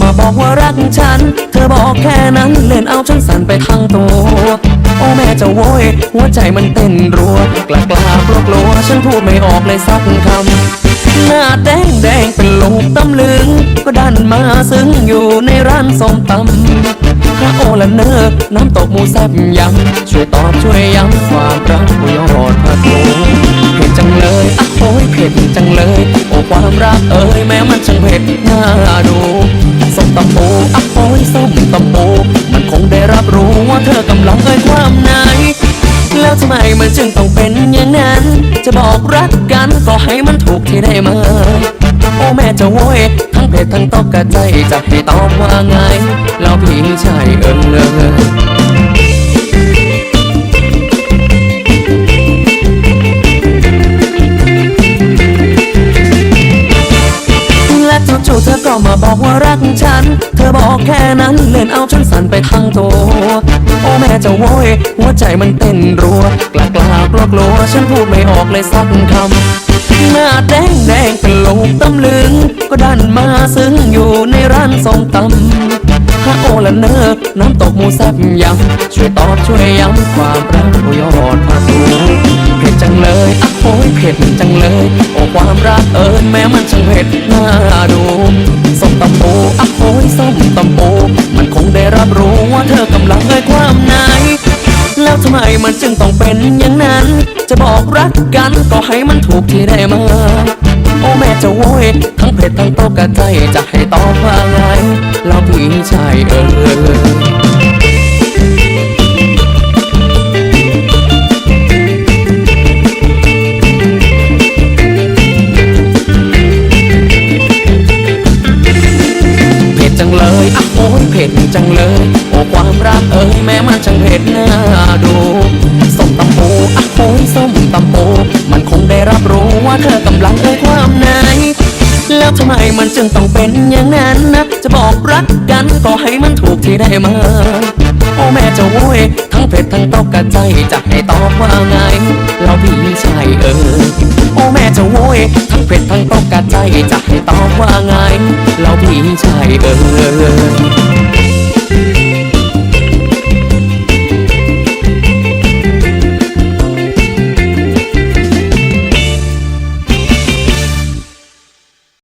มาบอกว่ารักฉัน เธอบอกแค่นั้นเล่นเอาฉันสั่นไปทั้งตัว โอ้แม่จะโวยหัวใจมันเต้นรัว กล้ากล้ากลัวกลัวฉันพูดไม่ออกเลยสักคำหน้าแดงแดงเป็นลูกตำลึง ก็ดันมาซึ้งอยู่ในร้านส้มตำถ้าโอละเนอน้ำตกหมูแซ่บยำช่วยตอบช่วยย้ำความรักผู้ยอดพักโลเผ็ดจังเลยอะโอ้ยเผ็ดจังเลย โอ้ความรักเอ้ยแม้มันช่างเผ็ดน่าดู ส้มตำปูอะโอ้ยส้มตำปูมันคงได้รับรู้ว่าเธอกำลังเอ่ยความในแล้วทำไมมันจึงต้องเป็นอย่างนั้น จะบอกรักกันก็ให้มันถูกที่ได้มาโอ้แม่จะโวยทั้งเพจทั้งตกกระใจจะให้ตอบว่าไงแล้วพี่ชายเอิงเลย เธอก็มาบอกว่ารักฉัน เธอบอกแค่นั้นเล่นเอาฉันสั่นไปทั้งตัวโอ้แม่จะโวยหัวใจมันเต้นรัวกล้ากล้ากลัวกลัวฉันพูดไม่ออกเลยสักคำหน้าแดงแดงเป็นลูกตำลึง ก็ดันมาซึ้งอยู่ในร้านส้มตำฮะโอละเนอน้ำตกมูแซ่บยำช่วยตอบช่วยย้ำความรักผู้ยอดพาสูเผ็ดจังเลยอะโอ้ยเผ็ดจังเลย ความรักเอิญแม้มันช่างเผ็ดน่าดูส้มตำปูอะโอ้ยส้มตำปูมันคงได้รับรู้ว่าเธอกำลังเอ่ยความในแล้วทำไมมันจึงต้องเป็นอย่างนั้น จะบอกรักกันก็ให้มันถูกที่ได้มาโอ้แม่จะโวยทั้งเผ็ดทั้งตกกระใจจะให้ตอบว่าไงแล้วพี่ชายเออ ดูส้มตำปูอะโอ้ยส้มตำปูมันคงได้รับรู้ว่าเธอกำลังเอ่ยความในแล้วทำไมมันจึงต้องเป็นอย่างนั้นนะ จะบอกรักกันก็ให้มันถูกที่ได้มาโอ้แม่จะโวยทั้งเผ็ดทั้งตกกระใจจะให้ตอบว่าไงแล้วพี่ชายเออ โอ้แม่จะโวยทั้งเผ็ดทั้งตกกระใจจะให้ตอบว่าไงแล้วพี่ชายเออ